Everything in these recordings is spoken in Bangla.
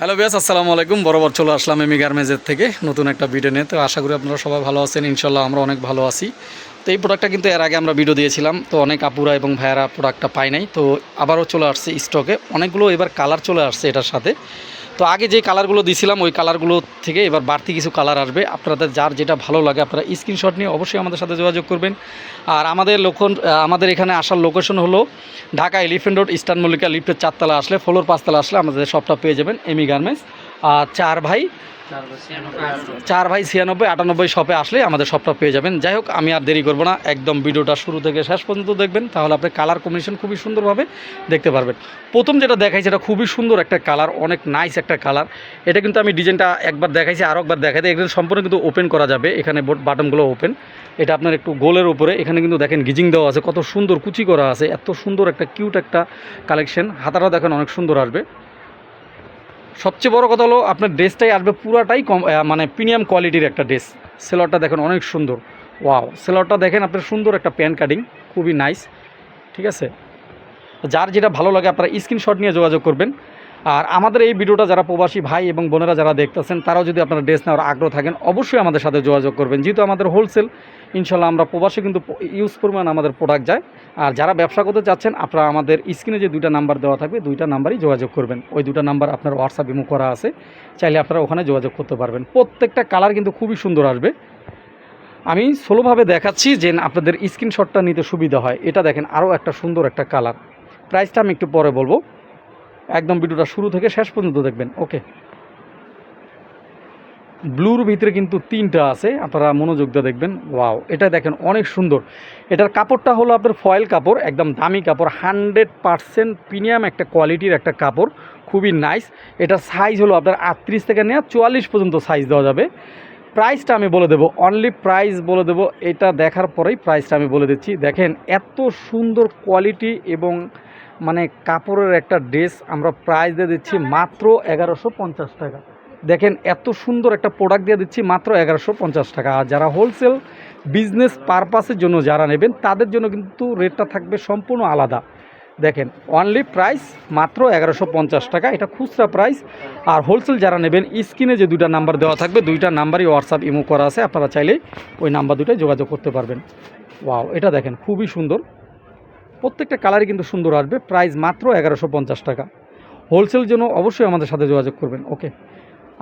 হ্যালো বিয়াস আসসালামু আলাইকুম। বরাবর চলে আসলাম এমি গার্মেজের থেকে নতুন একটা ভিডিও নিয়ে। তো আশা করি আপনারা সবাই ভালো আছেন। ইনশাল্লাহ আমরা অনেক ভালো আছি। তো এই প্রোডাক্টটা কিন্তু এর আগে আমরা ভিডিও দিয়েছিলাম। তো অনেক আপুরা এবং ভাইয়ারা প্রোডাক্টটা পাই নাই। তো আবারও চলে আসছে স্টকে অনেকগুলো এবার কালার চলে আসছে এটার সাথে। তো আগে যে কালারগুলো দিয়েছিলাম ওই কালারগুলো থেকে এবার বাড়তি কিছু কালার আসবে। আপনাদের যার যেটা ভালো লাগে আপনারা স্ক্রিনশট নিয়ে অবশ্যই আমাদের সাথে যোগাযোগ করবেন। আর আমাদের লোকন আমাদের এখানে আসার লোকেশন হলো Dhaka elephant road eastern Mallika লিফ্টের চারতলা আসলে ফ্লোর পাঁচতলা আসলে আমাদের সবটা পেয়ে যাবেন এমি গার্মেন্টস আর চার ভাই চার ভাই ছিয়ানব্বই, আটানব্বই শপে আসলে আমাদের সবটা পেয়ে যাবেন। যাই হোক, আমি আর দেরি করব না। একদম ভিডিওটা শুরু থেকে শেষ পর্যন্ত দেখবেন, তাহলে আপনি কালার কম্বিনেশন খুবই সুন্দরভাবে দেখতে পারবেন। প্রথম যেটা দেখাইছি এটা খুবই সুন্দর একটা কালার অনেক নাইস একটা কালার এটা কিন্তু আমি ডিজাইনটা একবার দেখাইছি আরও একবার দেখাই দিই। এখানে সম্পূর্ণ কিন্তু ওপেন করা যাবে। এখানে বাটনগুলো ওপেন এটা আপনার একটু গোলের উপরে। এখানে কিন্তু দেখেন গিজিং দেওয়া আছে। কত সুন্দর কুচি করা আছে। এত সুন্দর একটা কিউট একটা কালেকশন হাতাটা দেখেন অনেক সুন্দর আসবে। সবচেয়ে বড় কথা হলো আপনার ড্রেসটাই আসবে পুরাটাই কম মানে প্রিমিয়াম কোয়ালিটির একটা ড্রেস। সেলরটা দেখেন অনেক সুন্দর। ওয়াও সেলরটা দেখেন আপনার সুন্দর একটা প্যান্ট কাটিং, খুবই নাইস, ঠিক আছে? যার যেটা ভালো লাগে আপনারা স্ক্রিনশট নিয়ে যোগাযোগ করবেন। আর আমাদের এই ভিডিওটা যারা প্রবাসী ভাই এবং বোনেরা যারা দেখতেছেন, তারাও যদি আপনারা ড্রেস নেওয়ার আগ্রহ থাকেন, অবশ্যই আমাদের সাথে যোগাযোগ করবেন। যেহেতু আমাদের হোলসেল ইনশাল্লাহ আমরা প্রবাসী কিন্তু ইউজ পরিমাণ আমাদের প্রোডাক্ট যায়। আর যারা ব্যবসা করতে চাচ্ছেন, আপনারা আমাদের স্ক্রিনে যে দুইটা নাম্বার দেওয়া থাকবে, দুইটা নাম্বারই যোগাযোগ করবেন। ওই দুটা নাম্বার আপনার হোয়াটসঅ্যাপ ইমো করা আছে। চাইলে আপনারা ওখানে যোগাযোগ করতে পারবেন। প্রত্যেকটা কালার কিন্তু খুবই সুন্দর আসবে। আমি স্লোভাবে দেখাচ্ছি যে আপনাদের স্ক্রিনশটটা নিতে সুবিধা হয়। এটা দেখেন আরও একটা সুন্দর একটা কালার প্রাইসটা আমি একটু পরে বলব। একদম ভিডিওটা শুরু থেকে শেষ পর্যন্ত দেখবেন, ওকে? ব্লুর ভিতরে কিন্তু তিনটা আছে, আপনারা মনোযোগ দিয়ে দেখবেন, ওয়াও, এটা দেখেন অনেক সুন্দর। এটার কাপড়টা হলো আপনার ফয়েল কাপড়, একদম দামি কাপড়, হান্ড্রেড পারসেন্ট প্রিমিয়াম একটা কোয়ালিটির একটা কাপড়, খুবই নাইস। এটার সাইজ হলো আপনার আটত্রিশ থেকে নেওয়া চুয়াল্লিশ পর্যন্ত সাইজ দেওয়া যাবে। প্রাইসটা আমি বলে দেবো, অনলি প্রাইস বলে দেবো, এটা দেখার পরেই প্রাইসটা আমি বলে দিচ্ছি। দেখেন এত সুন্দর কোয়ালিটি এবং মানে কাপড়ের একটা ড্রেস আমরা প্রাইস দিয়ে দিচ্ছি মাত্র এগারোশো পঞ্চাশ টাকা। দেখেন এত সুন্দর একটা প্রোডাক্ট দিয়ে দিচ্ছি মাত্র এগারোশো পঞ্চাশ টাকা। আর যারা হোলসেল বিজনেস পারপাসের জন্য যারা নেবেন, তাদের জন্য কিন্তু রেটটা থাকবে সম্পূর্ণ আলাদা। দেখেন অনলি প্রাইস মাত্র এগারোশো পঞ্চাশ টাকা, এটা খুচরা প্রাইস আর হোলসেল যারা নেবেন, স্ক্রিনে যে দুইটা নাম্বার দেওয়া থাকবে দুইটা নাম্বারই হোয়াটসঅ্যাপ ইমো করা আছে। আপনারা চাইলে ওই নাম্বার দুটাই যোগাযোগ করতে পারবেন। ওয়াও এটা দেখেন, খুবই সুন্দর। প্রত্যেকটা কালারই কিন্তু সুন্দর আসবে। প্রাইস মাত্র এগারোশো পঞ্চাশ টাকা। হোলসেল জন্য অবশ্যই আমাদের সাথে যোগাযোগ করবেন, ওকে?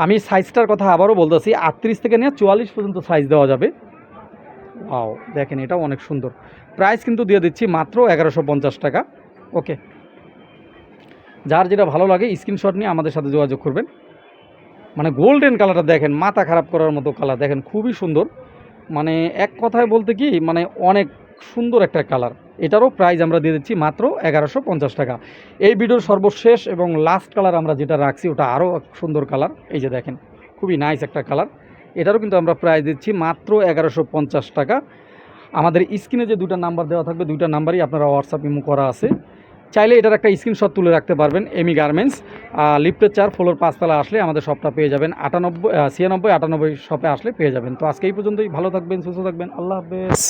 আমি সাইজটার কথা আবারও বলতেছি, আটত্রিশ থেকে নিয়ে চুয়াল্লিশ পর্যন্ত সাইজ দেওয়া যাবে। ওয়াও, দেখেন এটাও অনেক সুন্দর। প্রাইস কিন্তু দিয়ে দিচ্ছি মাত্র এগারোশো পঞ্চাশ টাকা, ওকে? যার যেটা ভালো লাগে স্ক্রিনশট নিয়ে আমাদের সাথে যোগাযোগ করবেন। মানে গোল্ডেন কালারটা দেখেন, মাথা খারাপ করার মতো কালার, দেখেন খুবই সুন্দর। মানে এক কথায় বলতে কি মানে অনেক সুন্দর একটা কালার। এটারও প্রাইস আমরা দিয়ে দিচ্ছি মাত্র এগারোশো পঞ্চাশ টাকা। এই ভিডিওর সর্বশেষ এবং লাস্ট কালার আমরা যেটা রাখছি, ওটা আরও সুন্দর কালার এই যে দেখেন, খুবই নাইস একটা কালার এটারও কিন্তু আমরা প্রাইস দিচ্ছি মাত্র এগারোশো পঞ্চাশ টাকা। আমাদের স্ক্রিনে যে দুইটা নাম্বার দেওয়া থাকবে, দুইটা নাম্বারই আপনারা হোয়াটসঅ্যাপ ইমো করা আছে। চাইলে এটার একটা স্ক্রিনশট তুলে রাখতে পারবেন এমি গার্মেন্টস লিফটের চার ফ্লোর পাঁচতলা আসলে আমাদের শপটা পেয়ে যাবেন, আটানব্বই ছিয়ানব্বই, আটানব্বই শপে আসলে পেয়ে যাবেন। তো আজকে এই পর্যন্তই, ভালো থাকবেন, সুস্থ থাকবেন, আল্লাহ হাফেজ।